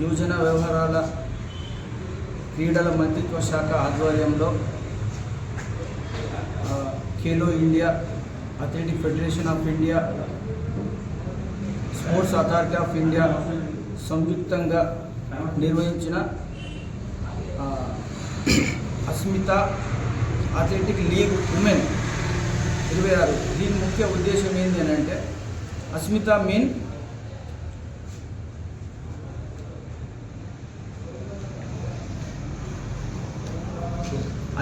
యువజన వ్యవహారాల క్రీడల మంత్రిత్వ శాఖ ఆధ్వర్యంలో Khelo India athletic federation of India sports authority of India సంయుక్తంగా నిర్వహించిన అస్మిత అథ్లెటిక్ లీగ్ ఉమెన్ ఇరవై ఆరు. దీని ముఖ్య ఉద్దేశం ఏంటి అని అంటే ASMITA mean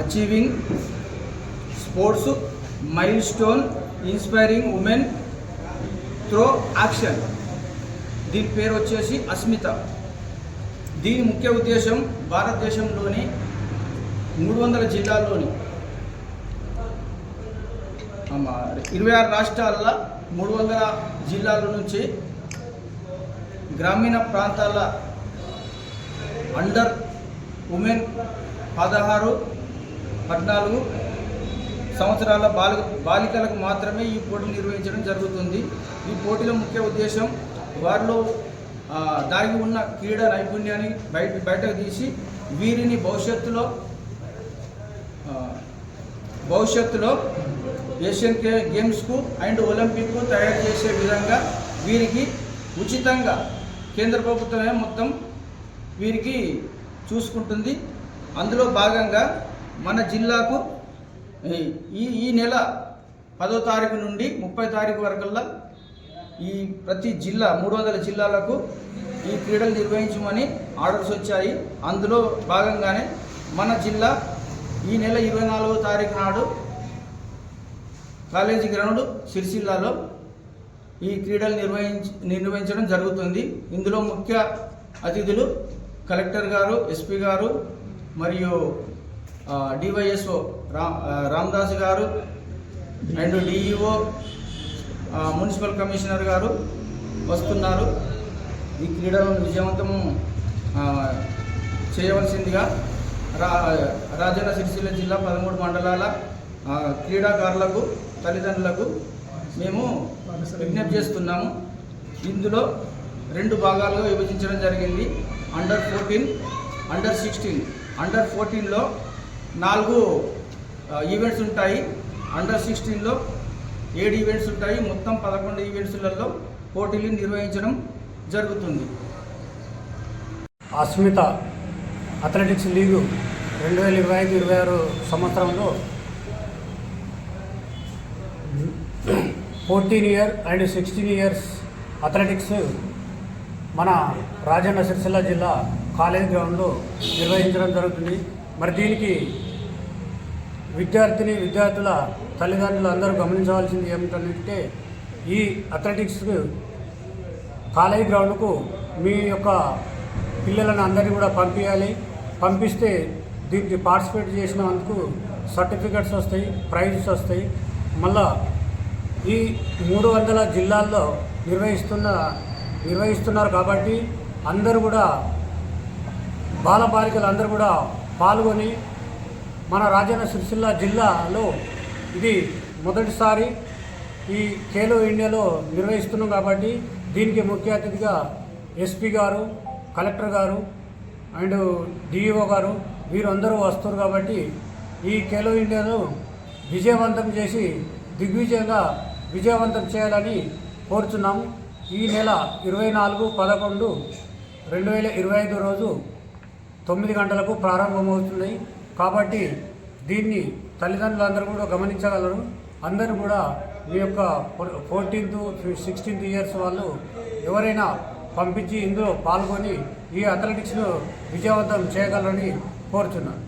achieving sports milestone inspiring women through action దీని పేరు వచ్చేసి అస్మిత. దీని ముఖ్య ఉద్దేశం భారతదేశంలోని మూడు వందల జిల్లాల్లోని ఇరవై ఆరు రాష్ట్రాల మూడు వందల జిల్లాల నుంచి గ్రామీణ ప్రాంతాల అండర్ ఉమెన్ పదహారు పద్నాలుగు సంవత్సరాల బాలిక బాలికలకు మాత్రమే ఈ పోటీలు నిర్వహించడం జరుగుతుంది. ఈ పోటీల ముఖ్య ఉద్దేశం వారిలో దాగి ఉన్న క్రీడా నైపుణ్యాన్ని బయట బయటకు తీసి వీరిని భవిష్యత్తులో భవిష్యత్తులో ఏషియన్ గేమ్స్కు అండ్ ఒలింపిక్కు తయారు చేసే విధంగా వీరికి ఉచితంగా కేంద్ర ప్రభుత్వమే మొత్తం వీరికి చూసుకుంటుంది. అందులో భాగంగా మన జిల్లాకు ఈ- ఈ ఈ నెల పదో తారీఖు నుండి ముప్పై తారీఖు వరకల్లా ఈ ప్రతి జిల్లా మూడు వందల జిల్లాలకు ఈ క్రీడలు నిర్వహించమని ఆర్డర్స్ వచ్చాయి. అందులో భాగంగానే మన జిల్లా ఈ నెల ఇరవై నాలుగో తారీఖు నాడు కాలేజీ గ్రౌండ్ సిరిసిల్లాలో ఈ క్రీడలు నిర్వహించ నిర్వహించడం జరుగుతుంది. ఇందులో ముఖ్య అతిథులు కలెక్టర్ గారు ఎస్పీ గారు మరియు డివైఎస్ఓ రా Ramdas garu and DEO municipal commissioner garu వస్తున్నారు. ఈ క్రీడలను విజయవంతం చేయవలసిందిగా రా రాజన్న సిరిసిల్ల జిల్లా పదమూడు మండలాల క్రీడాకారులకు తల్లిదండ్రులకు మేము విజ్ఞప్తి చేస్తున్నాము. ఇందులో రెండు భాగాలుగా విభజించడం జరిగింది. Under fourteen under sixteen under ఫోర్టీన్లో నాలుగు ఈవెంట్స్ ఉంటాయి. అండర్ సిక్స్టీన్లో ఏడు ఈవెంట్స్ ఉంటాయి. మొత్తం పదకొండు ఈవెంట్స్లలో పోటీలు నిర్వహించడం జరుగుతుంది. అస్మిత అథ్లెటిక్స్ లీగు రెండు వేల ఇరవై ఐదు ఇరవై ఆరు సంవత్సరంలో fourteen year and sixteen years athletics మన రాజన్న సిరిసిల్ల జిల్లా కాలేజ్ గ్రౌండ్లో నిర్వహించడం జరుగుతుంది. మరి దీనికి విద్యార్థిని విద్యార్థుల తల్లిదండ్రులు అందరూ గమనించవలసింది ఏమిటంటే ఈ అథ్లెటిక్స్ కాలేజ్ గ్రౌండ్కు మీ యొక్క పిల్లలను అందరినీ కూడా పంపించాలి పంపిస్తే దీనికి పార్టిసిపేట్ చేసినందుకు సర్టిఫికెట్స్ వస్తాయి ప్రైజెస్ వస్తాయి. మళ్ళా ఈ మూడు వందల జిల్లాల్లో నిర్వహిస్తున్న నిర్వహిస్తున్నారు కాబట్టి అందరూ కూడా బాలబాలికలు అందరూ కూడా పాల్గొని మన రాజన్న సిరిసిల్ల జిల్లాలో ఇది మొదటిసారి ఈ ఖేలో ఇండియాలో నిర్వహిస్తున్నాం కాబట్టి దీనికి ముఖ్య అతిథిగా ఎస్పీ గారు కలెక్టర్ గారు అండ్ డిఈఓ గారు వీరందరూ వస్తారు కాబట్టి ఈ ఖేలో ఇండియాను విజయవంతం చేసి దిగ్విజయంగా విజయవంతం చేయాలని కోరుచున్నాము. ఈ నెల ఇరవై నాలుగు పదకొండు రెండు వేల ఇరవై ఐదు రోజు తొమ్మిది గంటలకు ప్రారంభమవుతుంది. కాబట్టి దీన్ని తల్లిదండ్రులందరూ కూడా గమనించగలరు. అందరూ కూడా మీ యొక్క ఫోర్టీన్త్ సిక్స్టీన్త్ ఇయర్స్ వాళ్ళు ఎవరైనా పంపించి ఇందులో పాల్గొని ఈ అథ్లెటిక్స్ను విజయవంతం చేయగలరని కోరుచున్నాను.